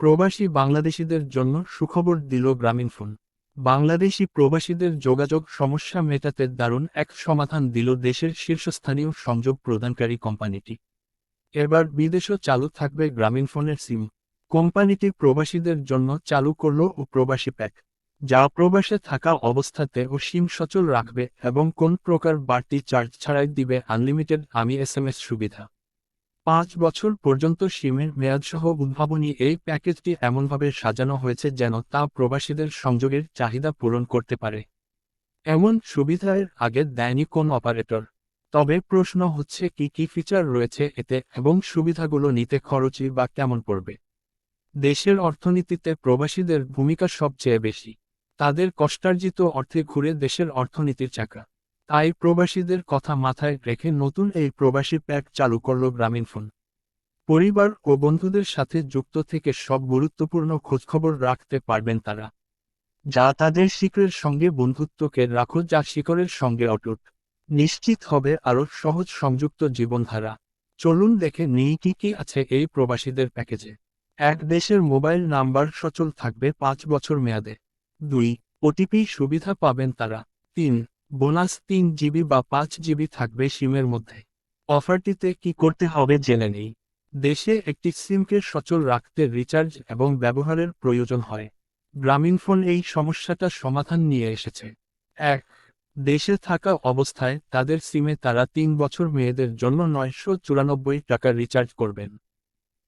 প্রবাসী বাংলাদেশিদের জন্য সুখবর দিল গ্রামীণফোন বাংলাদেশি প্রবাসীদের যোগাযোগ সমস্যা মেটাতে দারুণ এক সমাধান দিল দেশের শীর্ষস্থানীয় সংযোগ প্রদানকারী কোম্পানিটি। এবার বিদেশও চালু থাকবে গ্রামীণফোনের সিম। কোম্পানিটি প্রবাসীদের জন্য চালু করল ও প্রবাসী প্যাক। যা প্রবাসে থাকা অবস্থাতে ও সিম সচল রাখবে এবং কোন প্রকার বাড়তি চার্জ ছাড়াই দিবে আনলিমিটেড আমি এস সুবিধা। পাঁচ বছর পর্যন্ত সিমের মেয়াদসহ উদ্ভাবনী এই প্যাকেজটি এমনভাবে সাজানো হয়েছে যেন তা প্রবাসীদের সংযোগের চাহিদা পূরণ করতে পারে। এমন সুবিধার আগে দেয়নি কোন অপারেটর। তবে প্রশ্ন হচ্ছে, কি কি ফিচার রয়েছে এতে এবং সুবিধাগুলো নিতে খরচই বা কেমন পড়বে? দেশের অর্থনীতিতে প্রবাসীদের ভূমিকা সবচেয়ে বেশি। তাদের কষ্টার্জিত অর্থে ঘুরে দেশের অর্থনীতির চাকা। তাই প্রবাসীদের কথা মাথায় রেখে নতুন এই প্রবাসী প্যাক চালু করল গ্রামীণফোন পরিবার ও বন্ধুদের সাথে যুক্ত থেকে সব গুরুত্বপূর্ণ খোঁজখবর রাখতে পারবেন তারা। যা তাদের শিকড়ের সঙ্গে বন্ধুত্বকে রাখো যা শিকড়ের সঙ্গে অটুট। নিশ্চিত হবে আরও সহজ সংযুক্ত জীবনধারা। চলুন দেখে নিই কি কি আছে এই প্রবাসীদের প্যাকেজে। এক দেশের মোবাইল নাম্বার সচল থাকবে পাঁচ বছর মেয়াদে। দুই, ওটিপি সুবিধা পাবেন তারা। তিন বোনাস তিন জিবি বা পাঁচ জিবি থাকবে সিমের মধ্যে। অফারটিতে কি করতে হবে জেনে নেই। দেশে একটি সিমকে সচল রাখতে রিচার্জ এবং ব্যবহারের প্রয়োজন হয়। গ্রামীণফোন এই সমস্যাটা সমাধান নিয়ে এসেছে। এক, দেশে থাকা অবস্থায় তাদের সিমে তারা তিন বছর মেয়েদের জন্য নয়শো চুরানব্বই টাকা রিচার্জ করবেন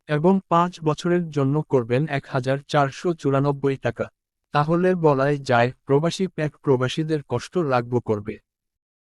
এবং পাঁচ বছরের জন্য করবেন এক হাজার চারশো চুরানব্বই টাকা। তাহলে বলাই যায় প্রবাসী প্যাক প্রবাসীদের কষ্ট লাগব করবে।